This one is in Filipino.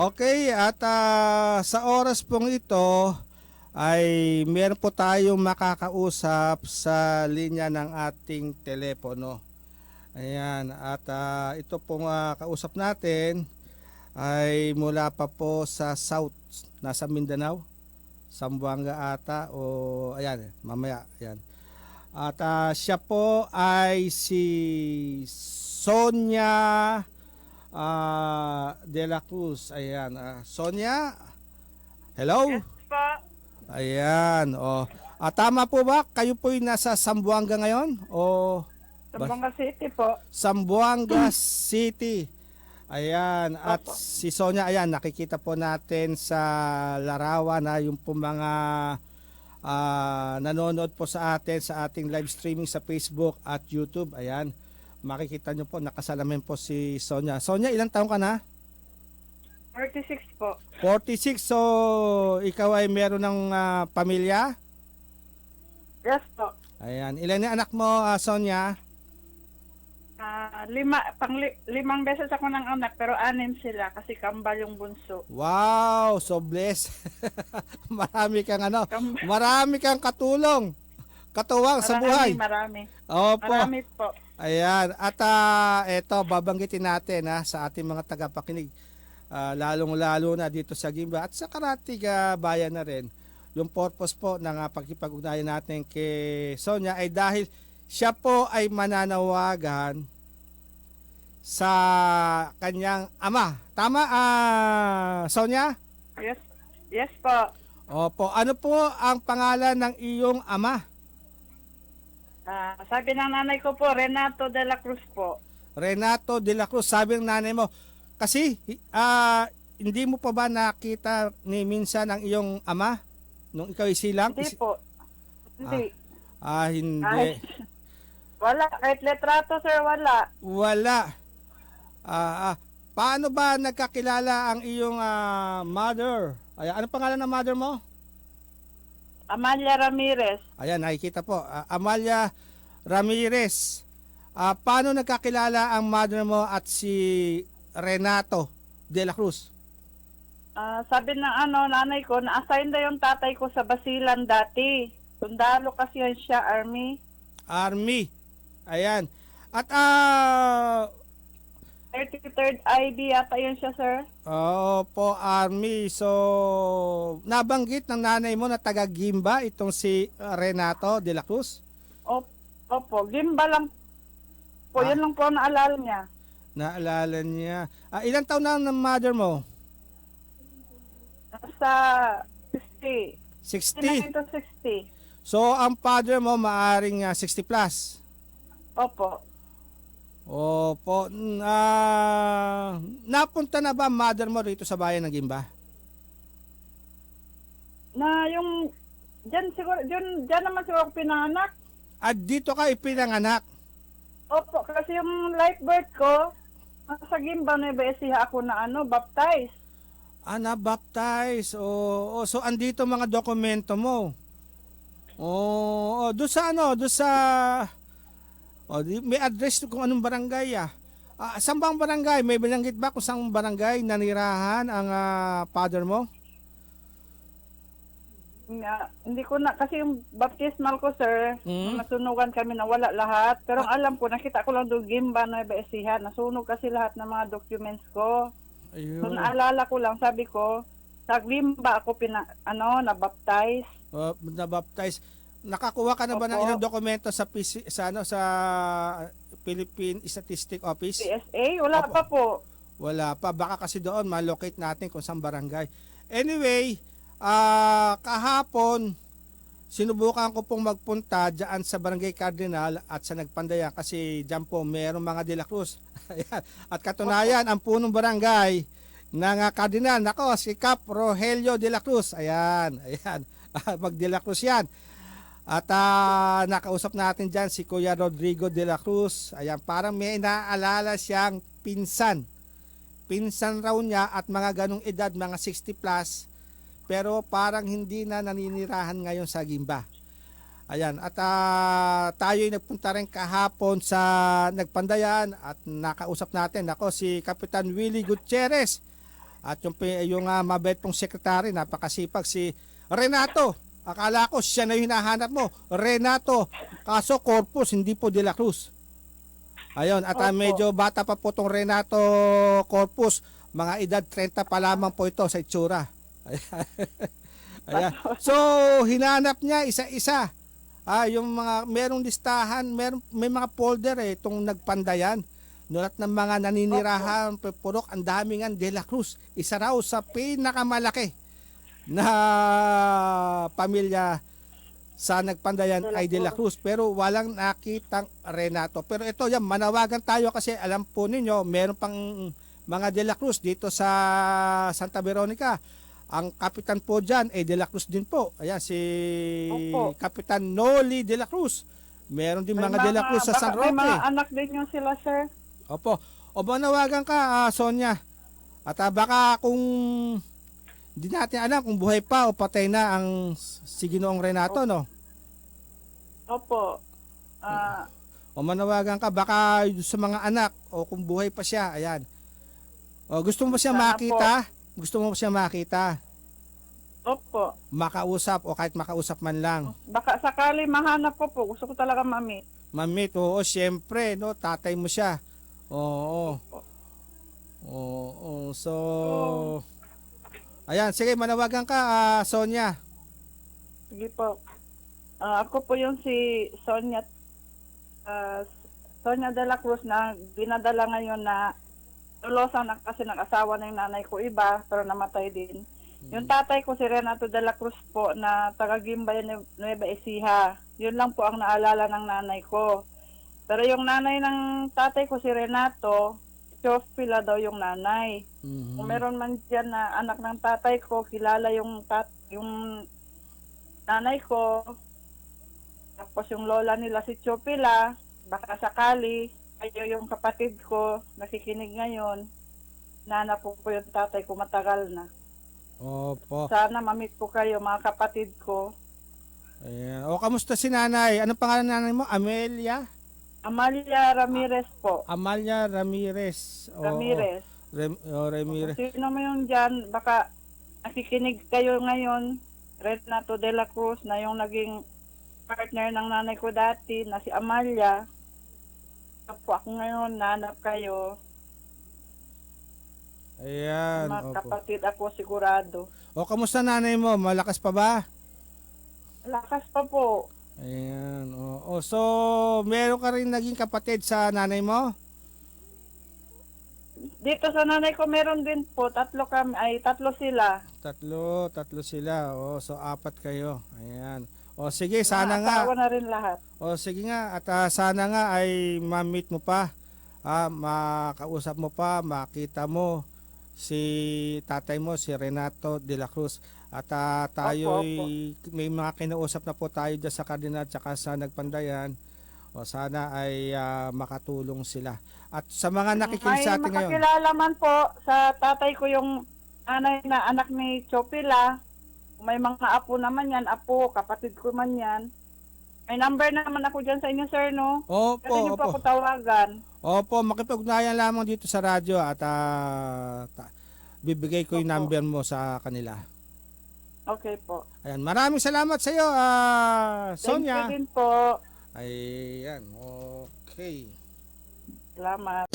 Okay, at ah, sa oras pong ito ay meron po tayong makakausap sa linya ng ating telepono. Ayan, at ah, ito pong ah, kausap natin ay mula pa po sa South, nasa Mindanao, Zamboanga ata o ayan, mamaya, ayan. At ah, siya po ay si Sonia ah De La Cruz. Ayan. ah, Sonia? Hello? Yes po. Ayan. Oh. Ah, tama po ba? Kayo po nasa Sambuanga ngayon? O Zamboanga City po. Sambuanga City? Ayan. At Opo. si Sonia, ayan, nakikita po natin sa larawan na yung po mga ah, nanonood po sa atin sa ating live streaming sa Facebook at YouTube. Ayan. Makikita nyo po, nakasalamin po si Sonia. Sonia, ilang taong ka na? 46 po. 46. So, ikaw ay meron ng ah, pamilya? Yes po. Ayan. Ilan na anak mo, ah, Sonia? Ah, lima, pang li- limang beses ako ng anak pero anim sila kasi kambal yung bunso. Wow, so blessed. marami kang ano, Kambal. marami kang katulong. Katuwang sa buhay. Marami, Opo. marami po. Ayan. At ah, eto, babanggitin natin ha, sa ating mga tagapakinig. Ah, lalong-lalo na dito sa Gimba at sa Karatig ah, Bayan na rin. Yung purpose po ng uh, pagkipag-ugnayan natin kay Sonia ay dahil siya po ay mananawagan sa kanyang ama. Tama, ah, Sonia? Yes, yes po. Opo. Ano po ang pangalan ng iyong ama? Ah, sabi ng nanay ko po, Renato de la Cruz po. Renato de la Cruz. Sabi ng nanay mo, kasi ah, hindi mo pa ba nakita ni minsan ang iyong ama nung ikaw ay silang? Hindi po. Hindi. Ah, hindi. Kahit, wala. Kahit letrato, sir, wala. Wala. Ah, ah, paano ba nagkakilala ang iyong ah, mother? Ay, ano pangalan ng mother mo? Amalia Ramirez. Ayan, nakikita po. Ah, Amalia Ramirez. Ah, paano nagkakilala ang mother mo at si Renato de la Cruz? Ah, sabi ng ano, nanay ko, na-assign na yung tatay ko sa Basilan dati. Sundalo kasi yan siya, Army. Army. Ayan. At ah 33rd ID yata yun siya, sir. Oo po, Army. So, nabanggit ng nanay mo na taga Gimba itong si Renato de la Cruz. Op, opo, Gimba lang po. Ah. Yun lang po ang naalala niya. Naalala niya. Ah, ilang taon na ang mother mo? Nasa 60. 60. 59 to 60. So, ang father mo maaring ah, 60 plus. Opo. Opo. Ah, napunta na ba mother mo rito sa bayan ng Gimba? Na yung, dyan siguro, dyan, dyan naman siguro pinanganak. At dito ka ipinanganak. Opo, kasi yung life birth ko, nasa Gimba, Nueva Ecija ako na ano, baptize. Ah, na-baptize. Oo, oh, so andito mga dokumento mo. Oo, oh, doon sa ano, doon sa di- may address kung anong barangay ah. Ah, saan bang barangay? May binanggit ba kung saan barangay nanirahan ang ah, father mo? Nga, hindi ko na, kasi yung baptismal ko, sir, Mm. nasunugan kami na wala lahat. Pero ang alam ko, nakita ko lang doon Gimba, Nueva Ecija, nasunog kasi lahat ng mga documents ko. So, Ayun. naalala ko lang, sabi ko, sa Gimba ako pina, ano, na-baptize. Oh, na-baptize. Nakakuha ka na ba ng Opo. ilang dokumento sa PC, sa ano sa Philippine Statistic Office? PSA, wala Opo. pa po. Wala pa. Baka kasi doon malocate natin kung saan barangay. Anyway, ah kahapon, sinubukan ko pong magpunta dyan sa Barangay Cardinal at sa Nagpandayan kasi dyan po mayroong mga De La Cruz. At katunayan, ang punong barangay ng ah, Cardinal, nako, si Cap Rogelio De La Cruz. Ayan, ayan. Mag De La Cruz yan. At ah, nakausap natin dyan si Kuya Rodrigo De La Cruz. Ayan, parang may naaalala siyang pinsan. Pinsan raw niya at mga ganong edad, mga 60 plus. Pero parang hindi na naninirahan ngayon sa Gimba. Ayan, at ah, tayo ay nagpunta rin kahapon sa Nagpandayan at nakausap natin ako si Kapitan Willie Gutierrez At yung, yung uh, mabait pong sekretary, napakasipag si Renato. Akala ko siya na yung hinahanap mo. Renato. Kaso Corpus, hindi po De La Cruz. Ayun, at ah, Opo. medyo bata pa po tong Renato Corpus. Mga edad 30 pa lamang po ito sa itsura. Ayan. Ayan. So, hinanap niya isa-isa. Ah, yung mga merong listahan, meron may mga folder eh itong nagpandayan. Nulat ng mga naninirahan, purok, ang dami nga De La Cruz. Isa raw sa pinakamalaki na pamilya sa nagpandayan ay De La Cruz pero walang nakitang Renato. Pero ito yan, manawagan tayo kasi alam po ninyo, meron pang mga De La Cruz dito sa Santa Veronica. Ang kapitan po dyan ay De La Cruz din po. Ayan, si Opo. Kapitan Noli De La Cruz. Meron din May mga De La Cruz sa San May Roque. mga anak din yung sila, sir. Opo. O manawagan ka, ah, Sonia. At ah, baka kung hindi natin alam kung buhay pa o patay na ang si Ginoong Renato, no? Opo. Ah, O manawagan ka, baka sa mga anak o kung buhay pa siya, ayan. O gusto mo siya Sana makita? Gusto mo siya makita? opo. Makausap o kahit makausap man lang. Baka sakali mahanap ko po. Gusto ko talaga mami. Mamit, oo, syempre, no, tatay mo siya. Oo. Oo. So, ayan, sige, manawagan ka, ah, Sonia. Sige po. Ah, ako po yung si Sonia ah, Sonia de la Cruz na dinadala ngayon na tulosan na kasi ng asawa ng nanay ko iba pero namatay din. Yung tatay ko si Renato de la Cruz po na taga Gimbay Nueva Ecija. Yun lang po ang naalala ng nanay ko. Pero yung nanay ng tatay ko si Renato, Chofila daw yung nanay. Mhm. Kung meron man dyan na anak ng tatay ko, kilala yung tat yung nanay ko, tapos yung lola nila si Chopila, baka sakali, kayo yung kapatid ko, nakikinig ngayon, nana po po yung tatay ko matagal na. Opo. Sana mamit po kayo mga kapatid ko. Ayan. O, kamusta si nanay? Anong pangalan ng nanay mo? Amelia? Amalia Ramirez po. Amalia Ramirez. Oo. Ramirez. Rem, o, Ramirez. Sino mo yung dyan, baka nakikinig kayo ngayon, Renato de la Cruz na yung naging partner ng nanay ko dati na si Amalia. Ako ako ngayon, nanap kayo. Ayan. Mga kapatid ako sigurado. O, kamusta nanay mo? Malakas pa ba? Lakas pa po. Ayan. O, o, so, meron ka rin naging kapatid sa nanay mo? Dito sa nanay ko meron din po, tatlo kami, ay tatlo sila. Tatlo, tatlo sila. O, so apat kayo. Ayan. O sige, sana Mga nga. asawa na rin lahat. O sige nga at ah, sana nga ay ma-meet mo pa. Ah, makausap mo pa, makita mo si tatay mo si Renato de la Cruz. At ah, tayo Opo, may mga kinausap na po tayo dyan sa Cardinal at saka sa Nagpandayan. O sana ay ah, makatulong sila. At sa mga nakikinig sa atin May ngayon. makakilala man po sa tatay ko yung anay na anak ni Chopila. May mga apo naman yan, apo, kapatid ko man yan. May number naman ako dyan sa inyo, sir, no? opo Pwede niyo po opo ako tawagan. Opo, makipag-ugnayan lamang dito sa radyo at ah, ta- bibigay ko yung Opo. number mo sa kanila. Okay po. Ayan, maraming salamat sa iyo, ah, Thank Sonia. you din po. Ayan, okay. Salamat.